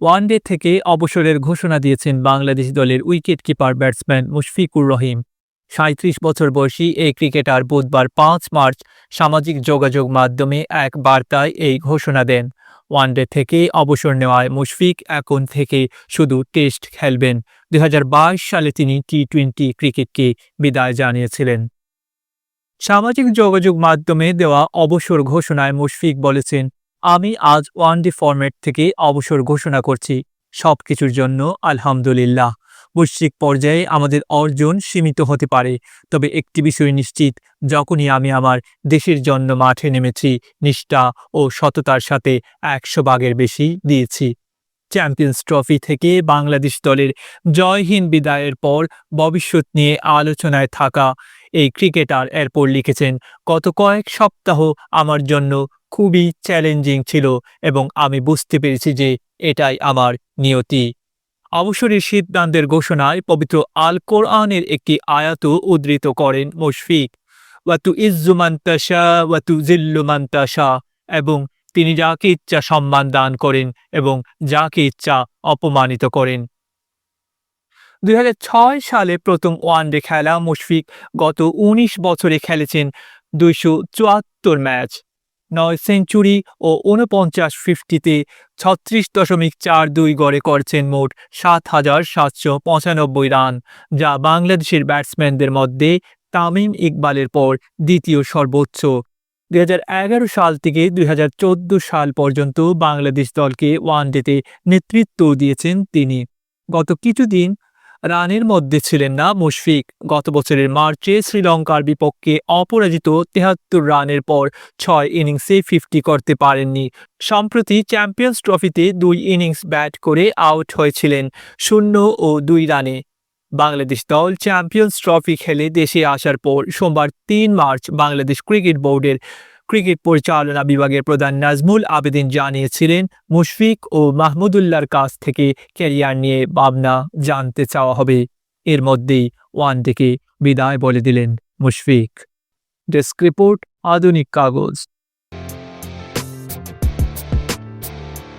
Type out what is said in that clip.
One day থেকে অবসরের ঘোষণা দিয়েছেন বাংলাদেশ দলের wicket keeper batsman Mushfiqur Rahim. সাঁত্রিশ বছর বয়সী এই ক্রিকেটার বুধবার পাঁচ মার্চ সামাজিক যোগাযোগ মাধ্যমে এক বার্তায় এই ঘোষণা দেন। ওয়ানডে থেকে অবসর নেওয়ায় মুশফিক এখন থেকে শুধু টেস্ট খেলবেন। দুই হাজার বাইশ সালে তিনি টি টোয়েন্টি ক্রিকেটকে বিদায় জানিয়েছিলেন। সামাজিক যোগাযোগ মাধ্যমে দেওয়া অবসর ঘোষণায় মুশফিক বলেছেন আমি আজ ওয়ান ওয়ানডে ফরম্যাট থেকে অবসর ঘোষণা করছি। সব কিছুর জন্য আলহামদুলিল্লাহ। বৈশ্বিক পর্যায়ে আমাদের অর্জন সীমিত হতে পারে। তবে একটি বিষয় নিশ্চিত, যখনই আমি আমার দেশের জন্য মাঠে নেমেছি, নিষ্ঠা ও সততার সাথে একশো ভাগের বেশি দিয়েছি। চ্যাম্পিয়ন্স ট্রফি থেকে বাংলাদেশ দলের জয়হীন বিদায়ের পর ভবিষ্যৎ নিয়ে আলোচনায় থাকা এই ক্রিকেটার এরপর লিখেছেন, গত কয়েক সপ্তাহ আমার জন্য খুবই চ্যালেঞ্জিং ছিল এবং আমি বুঝতে পেরেছি যে এটাই আমার নিয়তি। অবসরের সিদ্ধান্তের ঘোষণায় পবিত্র আল কোরআনের একটি আয়াত উদ্ধৃত করেন মুশফিক। ওয়াতু ইজ্জুমান্তাসা ওয়াতু জিল্লুমান্তাসা এবং তিনি যাকে ইচ্ছা সম্মান দান করেন এবং যাকে ইচ্ছা অপমানিত করেন। দুই হাজার ছয় সালে প্রথম ওয়ানডে খেলা মুশফিক গত ১৯ বছরে খেলেছেন দুইশো চুয়াত্তর ম্যাচ। নয় সেঞ্চুরি ও ঊনপঞ্চাশ ফিফটিতে ছত্রিশ দশমিক চার দুই গড়ে করছেন মোট সাত হাজার সাতশো পঁচানব্বই রান, যা বাংলাদেশের ব্যাটসম্যানদের মধ্যে তামিম ইকবালের পর দ্বিতীয় সর্বোচ্চ। দুই হাজার এগারো সাল থেকে দুই হাজার চোদ্দ সাল পর্যন্ত বাংলাদেশ দলকে ওয়ানডেতে নেতৃত্ব দিয়েছেন তিনি। গত কিছুদিন রানের মধ্যে ছিলেন না মুশফিক। গত বছরের মার্চে শ্রীলঙ্কার বিপক্ষে অপরাজিত তেহাত্তর রানের পর ছয় ইনিংসে ফিফটি করতে পারেননি। সম্প্রতি চ্যাম্পিয়ন্স ট্রফিতে দুই ইনিংস ব্যাট করে আউট হয়েছিলেন শূন্য ও দুই রানে। বাংলাদেশ দল চ্যাম্পিয়ন্স ট্রফি খেলে দেশে আসার পর সোমবার তিন মার্চ বাংলাদেশ ক্রিকেট বোর্ডের ক্রিকেট পরিচালনা বিভাগের প্রধান নাজমুল আবেদিন জানিয়েছিলেন, মুশফিক ও মাহমুদুল্লার কাছ থেকে ক্যারিয়ার নিয়ে ভাবনা জানতে চাওয়া হবে। এর মধ্যেই ওয়ান ডেকে বিদায় বলে দিলেন মুশফিক। ডেস্ক রিপোর্ট, আধুনিক কাগজ।